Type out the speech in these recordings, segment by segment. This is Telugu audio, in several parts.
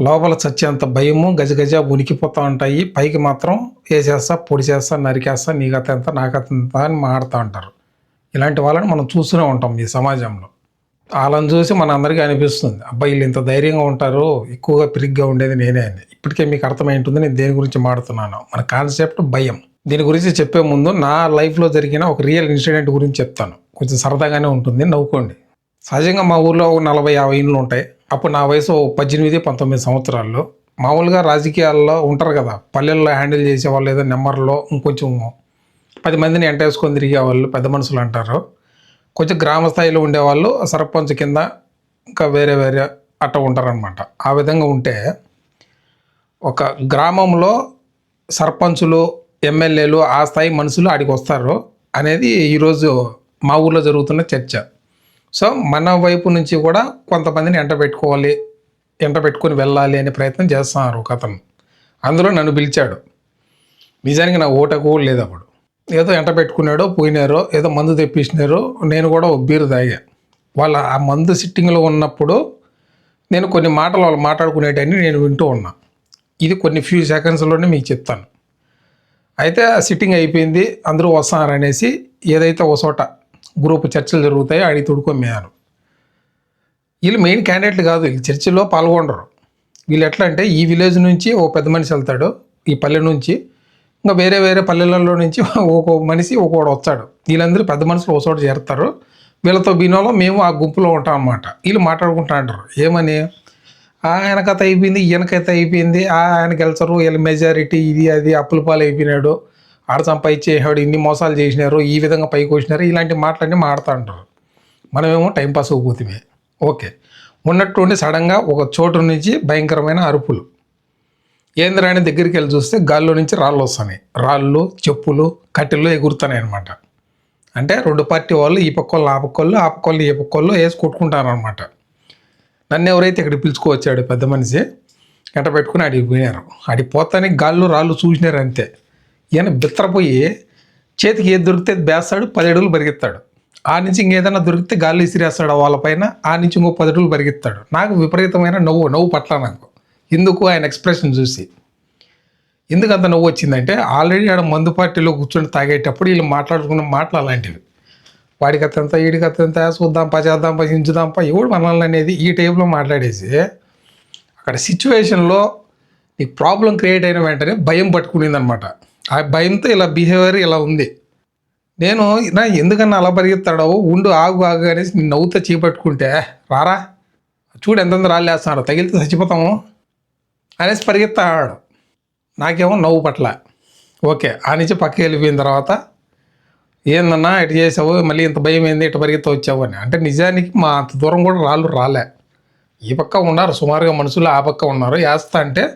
లోపల చచ్చేంత భయము గజగజ ఉనికిపోతూ ఉంటాయి. పైకి మాత్రం వేసేస్తా పొడి చేస్తా నరికేస్తా నీకత ఎంత నాకత ఎంత అని మాడుతూ ఉంటారు. ఇలాంటి వాళ్ళని మనం చూస్తూనే ఉంటాం ఈ సమాజంలో. వాళ్ళని చూసి మన అందరికీ అనిపిస్తుంది అబ్బాయి వీళ్ళు ఇంత ధైర్యంగా ఉంటారు ఎక్కువగా పిరిగ్గా ఉండేది నేనే అని. ఇప్పటికే మీకు అర్థమైంటుంది నేను దేని గురించి మాడుతున్నాను. మన కాన్సెప్ట్ భయం. దీని గురించి చెప్పే ముందు నా లైఫ్లో జరిగిన ఒక రియల్ ఇన్సిడెంట్ గురించి చెప్తాను. కొంచెం సరదాగానే ఉంటుంది నవ్వుకోండి. సహజంగా మా ఊర్లో ఒక నలభై యాభై ఇండ్లు ఉంటాయి. అప్పుడు నా వయసు పద్దెనిమిది పంతొమ్మిది సంవత్సరాల్లో. మామూలుగా రాజకీయాల్లో ఉంటారు కదా పల్లెల్లో హ్యాండిల్ చేసేవాళ్ళు ఏదో నెంబర్లో ఇంకొంచెం పది మందిని ఎంటేసుకొని తిరిగే వాళ్ళు పెద్ద మనుషులు అంటారు. కొంచెం గ్రామ స్థాయిలో ఉండేవాళ్ళు సర్పంచ్ కింద ఇంకా వేరే వేరే అట్ట ఉంటారనమాట ఆ విధంగా ఉంటే ఒక గ్రామంలో సర్పంచులు ఎమ్మెల్యేలు ఆ స్థాయి మనుషులు ఆడికి వస్తారు అనేది ఈరోజు మా ఊర్లో జరుగుతున్న చర్చ. సో మన వైపు నుంచి కూడా కొంతమందిని ఎంట పెట్టుకోవాలి ఎంట పెట్టుకొని వెళ్ళాలి అనే ప్రయత్నం చేస్తున్నారు ఒక అతను. అందులో నన్ను పిలిచాడు. నిజానికి నా ఓటకు కూడా లేదు అప్పుడు. ఏదో ఎంట పెట్టుకున్నాడో పోయినారో ఏదో మందు తెప్పించినారో నేను కూడా ఒక బీరు తాగా. వాళ్ళ ఆ మందు సిట్టింగ్లో ఉన్నప్పుడు నేను కొన్ని మాటలు వాళ్ళు మాట్లాడుకునేటన్ని నేను వింటూ ఉన్నా. ఇది కొన్ని ఫ్యూ సెకండ్స్లోనే మీకు చెప్తాను. అయితే ఆ సిట్టింగ్ అయిపోయింది అందరూ వస్తున్నారు అనేసి ఏదైతే ఒక చోట గ్రూప్ చర్చలు జరుగుతాయి అడిగి తొడుకొమ్మేయారు వీళ్ళు మెయిన్ క్యాండిడేట్లు కాదు వీళ్ళు చర్చిలో పాల్గొనరు. వీళ్ళు ఎట్లా అంటే ఈ విలేజ్ నుంచి ఓ పెద్ద మనిషి వెళ్తాడు ఈ పల్లె నుంచి ఇంకా వేరే వేరే పల్లెలలో నుంచి ఒక్కో మనిషి ఒక్కోడు వస్తాడు. వీళ్ళందరూ పెద్ద మనుషులు ఒక చోట చేరుతారు. వీళ్ళతో బీనోలో మేము ఆ గుంపులో ఉంటాం అన్నమాట. వీళ్ళు మాట్లాడుకుంటా అంటారు ఏమని? "ఆ, ఆయన కథ అయిపోయింది ఈయన కథ అయిపోయింది ఆ, ఆయన గెలిచరు వీళ్ళ మెజారిటీ ఇది అది అప్పుల పాలు అయిపోయినాడు ఆడ సంపాదించేవాడు ఇన్ని మోసాలు చేసినారు ఈ విధంగా పైకి వచ్చినారు ఇలాంటి మాటలన్నీ మాడుతూ అంటారు మనమేమో టైంపాస్ అయిపోతుంది ఓకే. ఉన్నట్టుండి సడన్గా ఒక చోటు నుంచి భయంకరమైన అరుపులు. ఏంద్రాని దగ్గరికి వెళ్ళి చూస్తే గాల్లో నుంచి రాళ్ళు వస్తున్నాయి. రాళ్ళు చెప్పులు కట్టెలు ఎగురుతున్నాయి అనమాట అంటే రెండు పార్టీ వాళ్ళు ఈ పక్క వాళ్ళు ఆ పక్క వాళ్ళు ఆ పక్క వాళ్ళు ఈ పక్క వాళ్ళు వేసి కొట్టుకుంటారనమాట నన్ను ఎవరైతే ఇక్కడ పిలుచుకోవచ్చాడు పెద్ద మనిషి గంట పెట్టుకుని అడిగి పోయినారు. అడిగి పోతానే గాల్లో రాళ్ళు చూసినారు అంతే. ఈయన బిత్తరపోయి చేతికి ఏది దొరికితే బేస్తాడు పది అడుగులు పరిగెత్తాడు. ఆ నుంచి ఇంకేదైనా దొరికితే గాలి విసిరేస్తాడు వాళ్ళపైన ఆ నుంచి ఇంకో పది అడుగులు పరిగెత్తాడు. నాకు విపరీతమైన నవ్వు నవ్వు పట్ల నాకు. ఎందుకు ఆయన ఎక్స్ప్రెషన్ చూసి. ఎందుకు అంత నవ్వు వచ్చిందంటే ఆల్రెడీ ఆడ మందు పార్టీలో కూర్చొని తాగేటప్పుడు వీళ్ళు మాట్లాడుకున్న మాటలు అలాంటివి. వాడికి అత్తంత వీడికి అత్తంత చూద్దాం పా చేద్దాం పా చించుదాం పా ఎవడు మనల్ని అనేది ఈ టైప్లో మాట్లాడేసి అక్కడ సిచ్యువేషన్లో నీకు ప్రాబ్లం క్రియేట్ అయిన వెంటనే భయం పట్టుకునింది అనమాట ఆ భయంతో ఇలా బిహేవియర్ ఇలా ఉంది. నేను నా ఎందుకన్నా అలా పరిగెత్తాడో ఉండు ఆగు ఆగు అనేసి నేను నవ్వుతా చేపట్టుకుంటే రారా చూడు ఎంతమంది రాళ్ళు వేస్తున్నారు తగిలితే చచ్చిపోతాము అనేసి పరిగెత్తాడు నాకేమో నవ్వు పట్ల. ఓకే ఆ నుంచి పక్కకి వెళ్ళిపోయిన తర్వాత ఏందన్నా ఇటు చేసావు? మళ్ళీ ఇంత భయం ఏంది? ఇటు పరిగెత్త వచ్చావు? అని. అంటే నిజానికి మా అంత దూరం కూడా రాళ్ళు రాలే. ఈ పక్క ఉన్నారు సుమారుగా మనుషులు ఆ పక్క ఉన్నారు. వేస్తా అంటే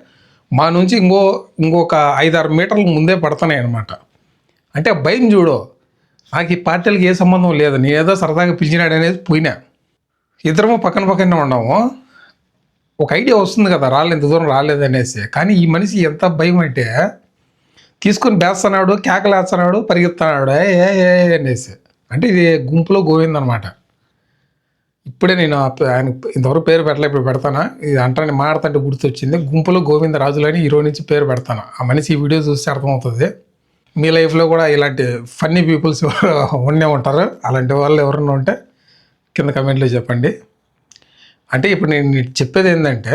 మా నుంచి ఇంకో ఇంకొక ఐదారు మీటర్ల ముందే పడుతున్నాయి అనమాట అంటే భయం చూడు నాకు ఈ పార్టీలకి ఏ సంబంధం లేదు. నేను ఏదో సరదాగా పిలిచినాడు అనేది పోయినా. ఇద్దరము పక్కన పక్కనే ఉన్నాము. ఒక ఐడియా వస్తుంది కదా రాలేదు ఇంత దూరం రాలేదనేసి కానీ ఈ మనిషి ఎంత భయం అంటే తీసుకొని బేస్తున్నాడు కేకలేస్తున్నాడు పరిగెత్తున్నాడు. ఏ ఏ, ఏ అనేసి. అంటే ఇది గుంపులో గోవిందనమాట ఇప్పుడే నేను ఆయన ఇంతవరకు పేరు పెట్టలే ఇప్పుడు పెడతాను? ఇది అంటాన్ని మాడతంటే గుర్తొచ్చింది. గుంపులో గోవిందరాజులని హీరో ఈరోజు నుంచి పేరు పెడతాను? ఆ మనిషి ఈ వీడియో చూస్తే అర్థమవుతుంది. మీ లైఫ్లో కూడా ఇలాంటి ఫన్నీ పీపుల్స్ ఉండే ఉంటారు. అలాంటి వాళ్ళు ఎవరన్నా ఉంటే కింద కమెంట్లో చెప్పండి. అంటే ఇప్పుడు నేను చెప్పేది ఏంటంటే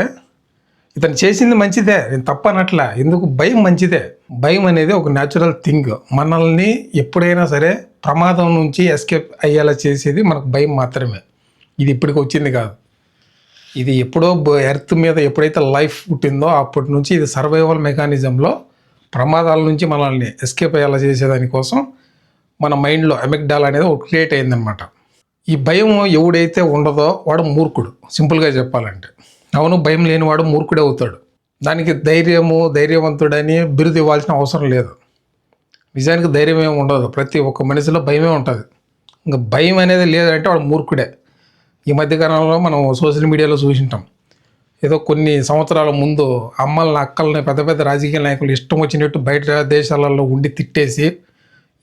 ఇతను చేసింది మంచిదే నేను తప్పనట్లా. ఎందుకు? భయం మంచిదే. భయం అనేది ఒక న్యాచురల్ థింగ్ మనల్ని ఎప్పుడైనా సరే ప్రమాదం నుంచి ఎస్కేప్ అయ్యేలా చేసేది మనకు భయం మాత్రమే. ఇది ఇప్పటికి వచ్చింది కాదు. ఇది ఎప్పుడో ఎర్త్ మీద ఎప్పుడైతే లైఫ్ పుట్టిందో అప్పటి నుంచి ఇది సర్వైవల్ మెకానిజంలో ప్రమాదాల నుంచి మనల్ని ఎస్కేప్ అయ్యేలా చేసేదానికోసం మన మైండ్లో ఎమిక్డాల్ అనేది ఒక క్రియేట్ అయిందనమాట ఈ భయం ఎవడైతే ఉండదో వాడు మూర్ఖుడు. సింపుల్గా చెప్పాలంటే. అవును భయం లేనివాడు మూర్ఖుడే అవుతాడు. దానికి ధైర్యము ధైర్యవంతుడని బిరుదు ఇవ్వాల్సిన అవసరం లేదు. నిజానికి ధైర్యం ఏమి ఉండదు. ప్రతి ఒక్క మనిషిలో భయమే ఉంటుంది. ఇంకా భయం అనేది లేదంటే వాడు మూర్ఖుడే. ఈ మధ్యకాలంలో మనం సోషల్ మీడియాలో చూసింటాం ఏదో కొన్ని సంవత్సరాల ముందు అమ్మల్ని అక్కల్ని పెద్ద పెద్ద రాజకీయ నాయకులు ఇష్టం వచ్చినట్టు బయట దేశాలలో ఉండి తిట్టేసి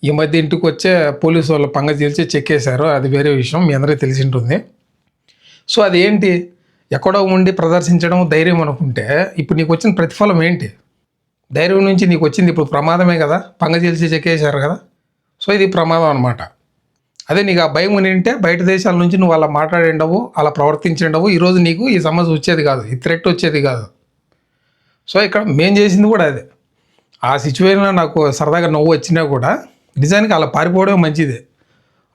ఈ మధ్య ఇంటికి వచ్చే పోలీసు వాళ్ళు పంగ తీల్చి చెక్కేశారు అది వేరే విషయం మీ అందరికీ తెలిసి ఉంటుంది. సో అది ఏంటి ఎక్కడో ఉండి ప్రదర్శించడం ధైర్యం అనుకుంటే ఇప్పుడు నీకు వచ్చిన ప్రతిఫలం ఏంటి? ధైర్యం నుంచి నీకు వచ్చింది ఇప్పుడు ప్రమాదమే కదా? పంగ చేసి చెక్కేశారు కదా? సో ఇది ప్రమాదం అనమాట అదే నీకు ఆ భయం ఉంటే బయట దేశాల నుంచి నువ్వు అలా మాట్లాడిండవు అలా ప్రవర్తించిండవు ఈరోజు నీకు ఈ సమస్య వచ్చేది కాదు ఈ థ్రెట్ వచ్చేది కాదు. సో ఇక్కడ మేం చేసింది కూడా అదే. ఆ సిచ్యువేషన్లో నాకు సరదాగా నవ్వు వచ్చినా కూడా నిజానికి అలా పారిపోవడం మంచిదే.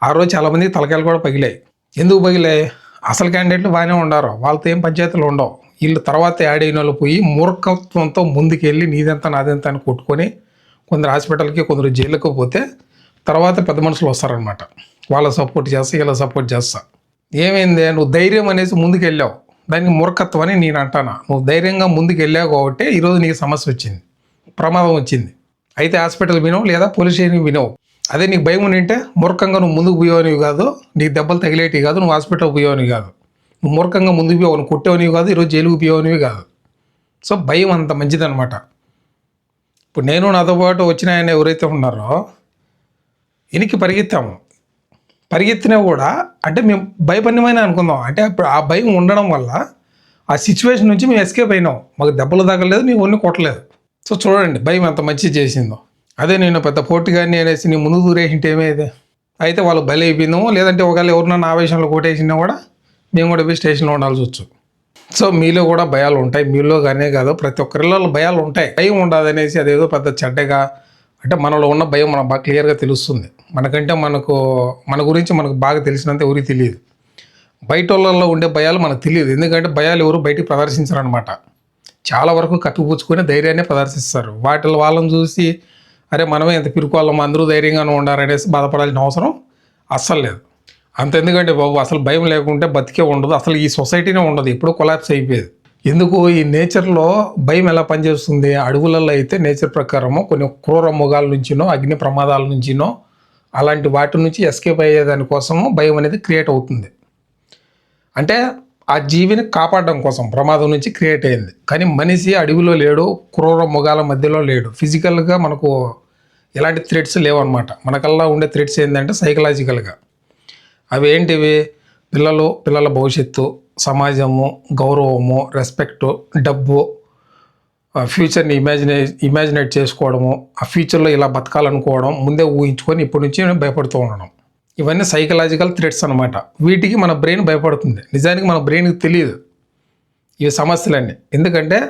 ఆ రోజు చాలామంది తలకాయలు కూడా పగిలాయి. ఎందుకు పగిలాయి? అసలు క్యాండిడేట్లు బాగానే ఉండరు. వాళ్ళతో ఏం పంచాయతీలు ఉండవు. వీళ్ళు తర్వాత యాడ్ అయిన వాళ్ళు పోయి మూర్ఖత్వంతో ముందుకెళ్ళి నీదెంత నాదెంత అని కొట్టుకొని కొందరు హాస్పిటల్కి కొందరు జైలుకు పోతే తర్వాత పెద్ద మనుషులు వస్తారనమాట వాళ్ళ సపోర్ట్ చేస్తా ఇలా సపోర్ట్ చేస్తా. ఏమైంది? నువ్వు ధైర్యం అనేసి ముందుకు వెళ్ళావు దానికి మూర్ఖత్వం అని నేను అంటాను? నువ్వు ధైర్యంగా ముందుకు వెళ్ళావు కాబట్టి ఈరోజు నీకు సమస్య వచ్చింది. ప్రమాదం వచ్చింది. అయితే హాస్పిటల్ వినవు లేదా పోలీస్ స్టేషన్ వినవు. అదే నీకు భయం ఉంటే మూర్ఖంగా నువ్వు ముందుకు పోయేవనివి కాదు నీకు దెబ్బలు తగిలేటివి కాదు నువ్వు హాస్పిటల్ పోయేవనివి కాదు. నువ్వు మూర్ఖంగా ముందుకు పోయావు నువ్వు కొట్టేవనివి కాదు ఈరోజు జైలుకు పోయేవనివి కాదు. సో భయం అంత మంచిదనమాట ఇప్పుడు నేను నాతో పాటు వచ్చిన ఆయన ఎవరైతే ఉన్నారో వెనక్కి పరిగెత్తాము. పరిగెత్తినా కూడా అంటే మేము భయపడినమైన అనుకుందాం. అంటే అప్పుడు ఆ భయం ఉండడం వల్ల ఆ సిచ్యువేషన్ నుంచి మేము ఎస్కేప్ అయినాం. మాకు దెబ్బలు తగలేదు మేము ఒన్ని కొట్టలేదు. సో చూడండి భయం ఎంత మంచి చేసిందో. అదే నేను పెద్ద పోటీగాన్ని అనేసి నీ ముందు దూరేసింటే ఏమేది? అయితే వాళ్ళు బలి అయిపోయిందేమో లేదంటే ఒకవేళ ఎవరినన్నా ఆవేశంలో కొట్టేసినా కూడా మేము కూడా పోయి స్టేషన్లో ఉండాల్సి వచ్చు సో మీలో కూడా భయాలు ఉంటాయి. మీలో కానీ కాదు ప్రతి ఒక్కరిలో భయాలు ఉంటాయి. భయం ఉండదు అనేసి అదేదో పెద్ద చెడ్డగా అంటే మనలో ఉన్న భయం మనకు బాగా క్లియర్గా తెలుస్తుంది. మనకంటే మనకు మన గురించి మనకు బాగా తెలిసినంత ఎవరికి తెలియదు. బయట వాళ్ళల్లో ఉండే భయాలు మనకు తెలియదు. ఎందుకంటే భయాలు ఎవరు బయటికి ప్రదర్శించరనమాట చాలా వరకు కట్టుపుచ్చుకొని ధైర్యాన్ని ప్రదర్శిస్తారు. వాటిలో వాళ్ళని చూసి అరే మనమే ఎంత పిరుకోవాలం అందరూ ధైర్యంగానే ఉండాలనేసి బాధపడాల్సిన అవసరం అస్సలు లేదు. అంత ఎందుకంటే బాబు అసలు భయం లేకుంటే బతికే ఉండదు. అసలు ఈ సొసైటీనే ఉండదు. ఎప్పుడూ కొలాప్స్ అయిపోయేది. ఎందుకు? ఈ నేచర్లో భయం ఎలా పనిచేస్తుంది? అడవులలో అయితే నేచర్ ప్రకారము కొన్ని క్రూర మొగాల నుంచినో అగ్ని ప్రమాదాల నుంచినో అలాంటి వాటి నుంచి ఎస్కేప్ అయ్యేదాని కోసము భయం అనేది క్రియేట్ అవుతుంది. అంటే ఆ జీవిని కాపాడడం కోసం ప్రమాదం నుంచి క్రియేట్ అయింది. కానీ మనిషి అడవిలో లేడు క్రూర మొగాల మధ్యలో లేడు. ఫిజికల్గా మనకు ఎలాంటి థ్రెడ్స్ లేవన్నమాట. మనకల్లా ఉండే థ్రెడ్స్ ఏంటంటే సైకలాజికల్గా అవి ఏంటివి? పిల్లలు పిల్లల భవిష్యత్తు సమాజము గౌరవము రెస్పెక్టు డబ్బు ఫ్యూచర్ని ఇమాజినే ఇమాజినేట్ చేసుకోవడము ఆ ఫ్యూచర్లో ఇలా బతకాలనుకోవడం ముందే ఊహించుకొని ఇప్పటి నుంచి భయపడుతూ ఉండడం. ఇవన్నీ సైకలాజికల్ థ్రెట్స్ అనమాట వీటికి మన బ్రెయిన్ భయపడుతుంది. నిజానికి మన బ్రెయిన్కి తెలియదు ఈ సమస్యలన్నీ. ఎందుకంటే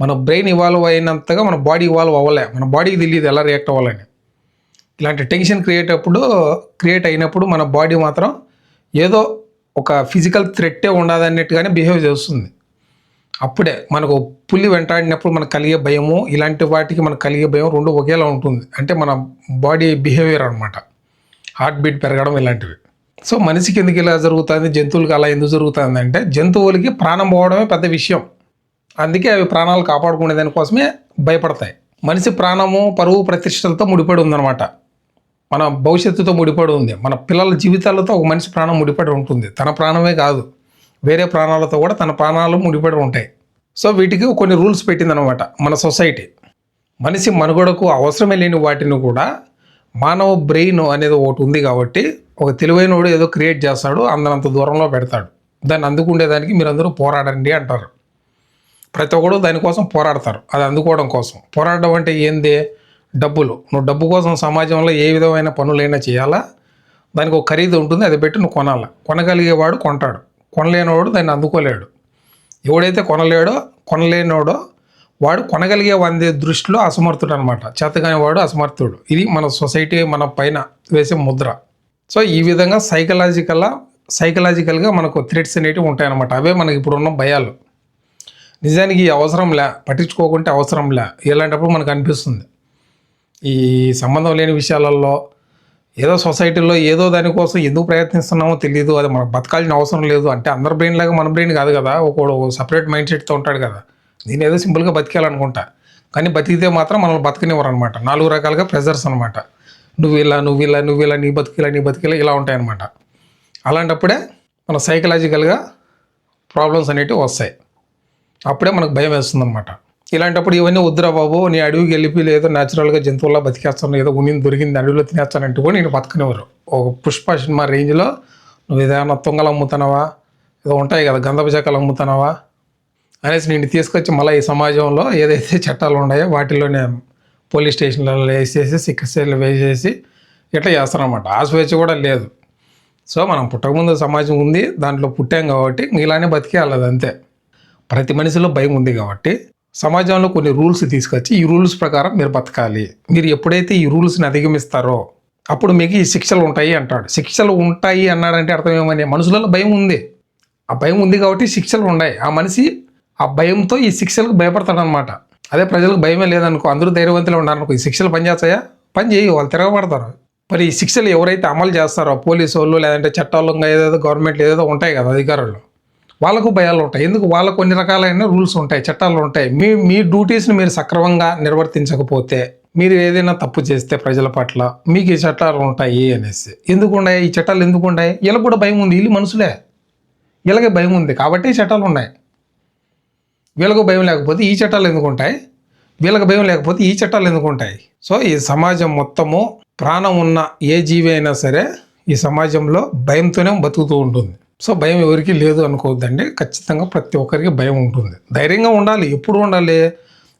మన బ్రెయిన్ ఇవాల్వ్ అయినంతగా మన బాడీ ఇవాల్వ్ అవ్వలే. మన బాడీకి తెలియదు ఎలా రియాక్ట్ అవ్వాలని. ఇలాంటి టెన్షన్ క్రియేట్ అప్పుడు క్రియేట్ అయినప్పుడు మన బాడీ మాత్రం ఏదో ఒక ఫిజికల్ థ్రెట్టే ఉండదన్నట్టుగానే బిహేవ్ చేస్తుంది. అప్పుడే మనకు పులి వెంటాడినప్పుడు మనకు కలిగే భయము ఇలాంటి వాటికి మనకు కలిగే భయం రెండు ఒకేలా ఉంటుంది. అంటే మన బాడీ బిహేవియర్ అనమాట హార్ట్ బీట్ పెరగడం ఇలాంటివి. సో మనిషికి ఎందుకు ఇలా జరుగుతుంది? జంతువులకి అలా ఎందుకు జరుగుతుంది అంటే జంతువులకి ప్రాణం పోవడమే పెద్ద విషయం. అందుకే అవి ప్రాణాలు కాపాడుకునే దానికోసమే భయపడతాయి. మనిషి ప్రాణము పరువు ప్రతిష్టలతో ముడిపడి ఉందన్నమాట. మన భవిష్యత్తుతో ముడిపడి ఉంది. మన పిల్లల జీవితాలతో ఒక మనిషి ప్రాణం ముడిపడి ఉంటుంది. తన ప్రాణమే కాదు. వేరే ప్రాణాలతో కూడా తన ప్రాణాలు ముడిపడి ఉంటాయి. సో వీటికి కొన్ని రూల్స్ పెట్టిందనమాట మన సొసైటీ. మనిషి మనుగడకు అవసరమే లేని వాటిని కూడా మానవ బ్రెయిన్ అనేది ఒకటి ఉంది కాబట్టి ఒక తెలివైనోడు ఏదో క్రియేట్ చేస్తాడు అందనంత దూరంలో పెడతాడు. దాన్ని అందుకుండేదానికి మీరందరూ పోరాడండి అంటారు. ప్రతి ఒక్కడు దానికోసం పోరాడతారు. అది అందుకోవడం కోసం. పోరాడడం అంటే ఏంది? డబ్బులు. నువ్వు డబ్బు కోసం సమాజంలో ఏ విధమైన పనులైనా చేయాలా? దానికి ఒక ఖరీదు ఉంటుంది అది పెట్టి నువ్వు కొనాలా? కొనగలిగేవాడు కొంటాడు. కొనలేనివాడు దాన్ని అందుకోలేడు. ఎవడైతే కొనలేడో కొనలేనోడో వాడు కొనగలిగే వందే దృష్టిలో అసమర్థుడు అనమాట చేతగాని వాడు అసమర్థుడు. ఇది మన సొసైటీ మన పైన వేసే ముద్ర. సో ఈ విధంగా సైకలాజికల్ సైకలాజికల్గా మనకు థ్రెట్స్ అనేటివి ఉంటాయన్నమాట. అవే మనకి ఇప్పుడున్న భయాలు. నిజానికి అవసరం లే పట్టించుకోకుంటే అవసరం లే. ఇలాంటప్పుడు మనకు అనిపిస్తుంది. ఈ సంబంధం లేని విషయాలలో ఏదో సొసైటీలో ఏదో దానికోసం ఎందుకు ప్రయత్నిస్తున్నామో తెలియదు అది మనకు బతకాల్సిన అవసరం లేదు. అంటే అందరి బ్రెయిన్ లాగా మన బ్రెయిన్ కాదు కదా ఒకడు సపరేట్ మైండ్ సెట్తో ఉంటాడు కదా. నేను ఏదో సింపుల్గా బతికేయాలనుకుంటా. కానీ బతికితే మాత్రం మనల్ని బతకనివ్వరు అనమాట నాలుగు రకాలుగా ప్రెజర్స్ అనమాట నువ్వు ఇలా నువ్వు ఇలా నువ్వు ఇలా నీ బతికిలా నీ బతికిలా ఇలా ఉంటాయన్నమాట. అలాంటప్పుడే మన సైకలాజికల్గా ప్రాబ్లమ్స్ అనేటివి వస్తాయి. అప్పుడే మనకు భయం వేస్తుంది అనమాట ఇలాంటప్పుడు ఇవన్నీ వద్దురా బాబు నీ అడవికి వెళ్ళిపోయి ఏదో న్యాచురల్గా జంతువుల్లో బతికేస్తాను ఏదో ఉన్ని దొరికింది అడవిలో తినేస్తానంటూ కూడా నేను బతకనివ్వరు. ఒక పుష్ప సినిమా రేంజ్లో నువ్వు ఏదైనా తుంగలు అమ్ముతున్నావా ఏదో ఉంటాయి కదా గంధపు చెక్కలు అమ్ముతున్నావా అనేసి నేను తీసుకొచ్చి మళ్ళీ ఈ సమాజంలో ఏదైతే చట్టాలు ఉన్నాయో వాటిలోనే పోలీస్ స్టేషన్లలో వేసేసి సిక్కసేలు వేసేసి ఇట్లా చేస్తారన్నమాట. ఆ స్వేచ్ఛ కూడా లేదు. సో మనం పుట్టకముందు సమాజం ఉంది దాంట్లో పుట్టాం కాబట్టి ఇలానే బతికేయాలి అది అంతే. ప్రతి మనిషిలో భయం ఉంది కాబట్టి సమాజంలో కొన్ని రూల్స్ తీసుకొచ్చి ఈ రూల్స్ ప్రకారం మీరు బతకాలి. మీరు ఎప్పుడైతే ఈ రూల్స్ని అధిగమిస్తారో అప్పుడు మీకు ఈ శిక్షలు ఉంటాయి అంటాడు. శిక్షలు ఉంటాయి అన్నాడంటే అర్థం ఏమని? మనుషులలో భయం ఉంది. ఆ భయం ఉంది కాబట్టి శిక్షలు ఉన్నాయి. ఆ మనిషి ఆ భయంతో ఈ శిక్షలకు భయపడతాడు అనమాట అదే ప్రజలకు భయమే లేదనుకో అందరూ ధైర్యవంతులు ఉన్నారనుకో ఈ శిక్షలు పనిచేస్తాయా పని చేయి వాళ్ళు తిరగబడతారు. మరి ఈ శిక్షలు ఎవరైతే అమలు చేస్తారో పోలీసు వాళ్ళు లేదంటే చట్టాలు ఏదో ఏదేదో గవర్నమెంట్ ఏదేదో ఉంటాయి కదా అధికారులు. వాళ్ళకు భయాలు ఉంటాయి. ఎందుకు? వాళ్ళకు కొన్ని రకాలైన రూల్స్ ఉంటాయి చట్టాలు ఉంటాయి. మీ మీ డ్యూటీస్ని మీరు సక్రమంగా నిర్వర్తించకపోతే మీరు ఏదైనా తప్పు చేస్తే ప్రజల పట్ల మీకు ఈ చట్టాలు ఉంటాయి అనేసి. ఎందుకు ఉన్నాయి? ఈ చట్టాలు ఎందుకు ఉన్నాయి? వీళ్ళకి కూడా భయం ఉంది. వీళ్ళు మనుషులే. ఇలాగే భయం ఉంది కాబట్టి ఈ చట్టాలు ఉన్నాయి. వీళ్ళకు భయం లేకపోతే ఈ చట్టాలు ఎందుకు ఉంటాయి? వీళ్ళకి భయం లేకపోతే ఈ చట్టాలు ఎందుకు ఉంటాయి? సో ఈ సమాజం మొత్తము ప్రాణం ఉన్న ఏ జీవి అయినా సరే ఈ సమాజంలో భయంతోనే బతుకుతూ ఉంటుంది. సో భయం ఎవరికి లేదు అనుకోవద్దండి. ఖచ్చితంగా ప్రతి ఒక్కరికి భయం ఉంటుంది. ధైర్యంగా ఉండాలి. ఎప్పుడు ఉండాలి?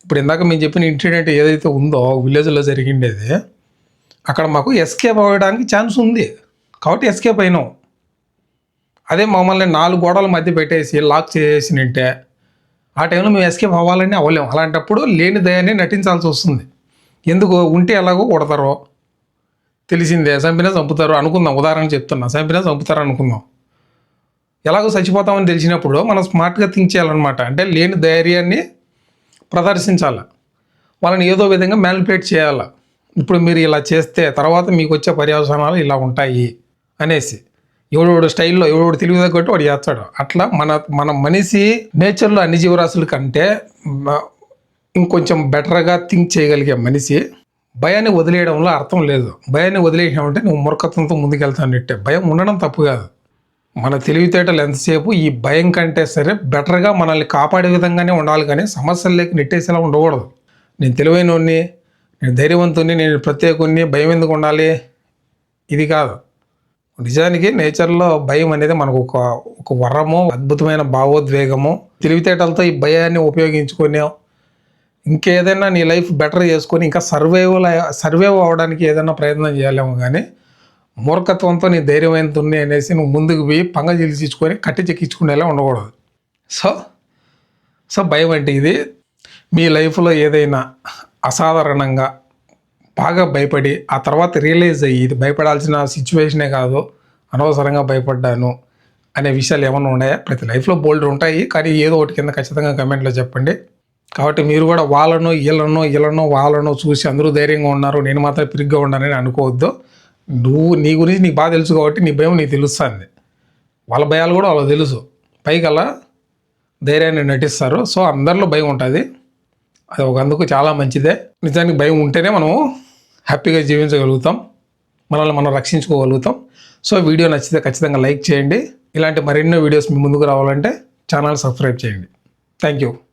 ఇప్పుడు ఇందాక మేము చెప్పిన ఇన్సిడెంట్ ఏదైతే ఉందో విలేజ్లో జరిగిండేది అక్కడ మాకు ఎస్కేప్ అవ్వడానికి ఛాన్స్ ఉంది. కాబట్టి ఎస్కేప్ అయినాం. అదే మమ్మల్ని నాలుగు గోడల మధ్య పెట్టేసి లాక్ చేసినంటే ఆ టైంలో మేము ఎస్కేప్ అవ్వాలని అవ్వలేము అలాంటప్పుడు లేని దయాన్ని నటించాల్సి వస్తుంది. ఎందుకు? ఉంటే ఎలాగో కొడతారో. తెలిసిందే. చంపినా చంపుతారు అనుకుందాం. ఉదాహరణ చెప్తున్నా. చంపినా చంపుతారు అనుకుందాం ఎలాగో చచ్చిపోతామని తెలిసినప్పుడు మనం స్మార్ట్గా థింక్ చేయాలన్నమాట. అంటే లేని ధైర్యాన్ని ప్రదర్శించాలి. వాళ్ళని ఏదో విధంగా మ్యానిపులేట్ చేయాలి. ఇప్పుడు మీరు ఇలా చేస్తే తర్వాత మీకు వచ్చే పర్యవసానాలు ఇలా ఉంటాయి అనేసి. ఎవడోడు స్టైల్లో ఎవడోడు తెలివి తగ్గట్టు వాడు చేస్తాడు. అట్లా మన మన మనిషి నేచర్లో అన్ని జీవరాశుల కంటే ఇంకొంచెం బెటర్గా థింక్ చేయగలిగే మనిషి భయాన్ని వదిలేయడంలో అర్థం లేదు. భయాన్ని వదిలేసామంటే నువ్వు మూర్ఖత్వంతో ముందుకెళ్తానట్టే భయం ఉండడం తప్పు కాదు. మన తెలివితేటలు ఎంతసేపు ఈ భయం కంటే సరే బెటర్గా మనల్ని కాపాడే విధంగానే ఉండాలి కానీ సమస్యల్లోకి నెట్టేసేలా ఉండకూడదు. నేను తెలివైనోడిని నేను ధైర్యవంతుని నేను ప్రత్యేకుని భయం ఎందుకు ఉండాలి? ఇది కాదు. నిజానికి నేచర్లో భయం అనేది మనకు ఒక ఒక వరము అద్భుతమైన భావోద్వేగము తెలివితేటలతో ఈ భయాన్ని ఉపయోగించుకొని ఇంకేదైనా నీ లైఫ్ బెటర్ చేసుకొని ఇంకా సర్వైవల్ సర్వైవ్ అవ్వడానికి ఏదైనా ప్రయత్నం చేయలేము కానీ మూర్ఖత్వంతో నీ ధైర్యమైనతుంది అనేసి నువ్వు ముందుకు పోయి పంగ చిలిచించుకొని కట్టి చెక్కించుకునేలా ఉండకూడదు. సో సో భయం అంటే ఇది. మీ లైఫ్లో ఏదైనా అసాధారణంగా బాగా భయపడి ఆ తర్వాత రియలైజ్ అయ్యి ఇది భయపడాల్సిన సిచ్యువేషనే కాదు అనవసరంగా భయపడ్డాను అనే విషయాలు ఏమైనా ఉన్నాయా? ప్రతి లైఫ్లో బోల్డ్ ఉంటాయి కానీ ఏదో ఒకటి కింద ఖచ్చితంగా కమెంట్లో చెప్పండి. కాబట్టి మీరు కూడా వాళ్ళను వీళ్ళను వీళ్ళను వాళ్ళను చూసి అందరూ ధైర్యంగా ఉన్నారు నేను మాత్రం పిరిగ్గా ఉన్నానని అనుకోవద్దు. నువ్వు నీ గురించి నీకు బాగా తెలుసు కాబట్టి నీ భయం నీకు తెలుస్తుంది. వాళ్ళ భయాలు కూడా వాళ్ళకి తెలుసు. పైకల్లా ధైర్యాన్ని నటిస్తారు. సో అందరిలో భయం ఉంటుంది. అది ఒక అందుకు చాలా మంచిదే. నిజానికి భయం ఉంటేనే మనం హ్యాపీగా జీవించగలుగుతాం. మనల్ని మనం రక్షించుకోగలుగుతాం. సో వీడియో నచ్చితే ఖచ్చితంగా లైక్ చేయండి. ఇలాంటి మరెన్నో వీడియోస్ మీ ముందుకు రావాలంటే ఛానల్ సబ్స్క్రైబ్ చేయండి. Thank you